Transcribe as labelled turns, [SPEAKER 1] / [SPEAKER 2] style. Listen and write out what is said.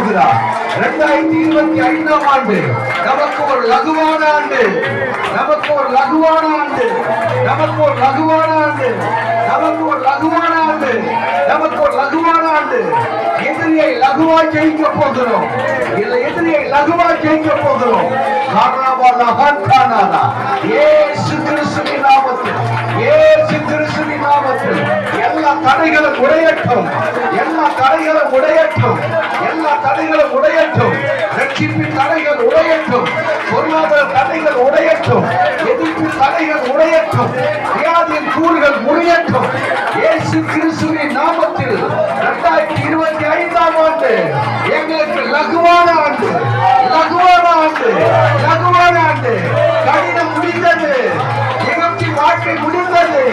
[SPEAKER 1] போகிறார் இரண்டாயிரத்தி இருபத்தி ஐந்தாம் ஆண்டு நமக்கு ஒரு லகுவான ஆண்டு நமக்கு ஒரு லகுவான ஆண்டு நமக்கு ஒரு லகுவான ஆண்டு நமக்கு ஒரு லகுவான ஆண்டு நமக்கு ஒரு லகுவான ஆண்டு. எதிரியை லகுவா ஜெயிக்க போகிறோம். இல்ல எதிரியை லகுவா ஜெயிக்க போகிறோம். காரணமாக ஹர்கானாரா ஏசு கிறிஸ்துவின் நாமத்தில் ஏசு கிறிஸ்துவின் நாமத்தில். எல்லா தடைகளும் உடையட்டும் எல்லா ரட்சிப்பின் தடைகள் உடையற்றும் பொருளாதார தடைகள் உடையற்றும் எதிர்ப்பின் தடைகள் உடையற்றும் வியாதியின் கூறுகள் முறியட்டும் இயேசு கிறிஸ்துவின் நாமத்தில் இரண்டாயிரத்தி இருபத்தி ஐந்தாம் ஆண்டு எங்களுக்கு லகுவான ஆண்டு லகுவான ஆண்டு லகுவான ஆண்டு. கடினம் முடிந்தது நிகழ்ச்சி வாழ்க்கை முடிந்தது.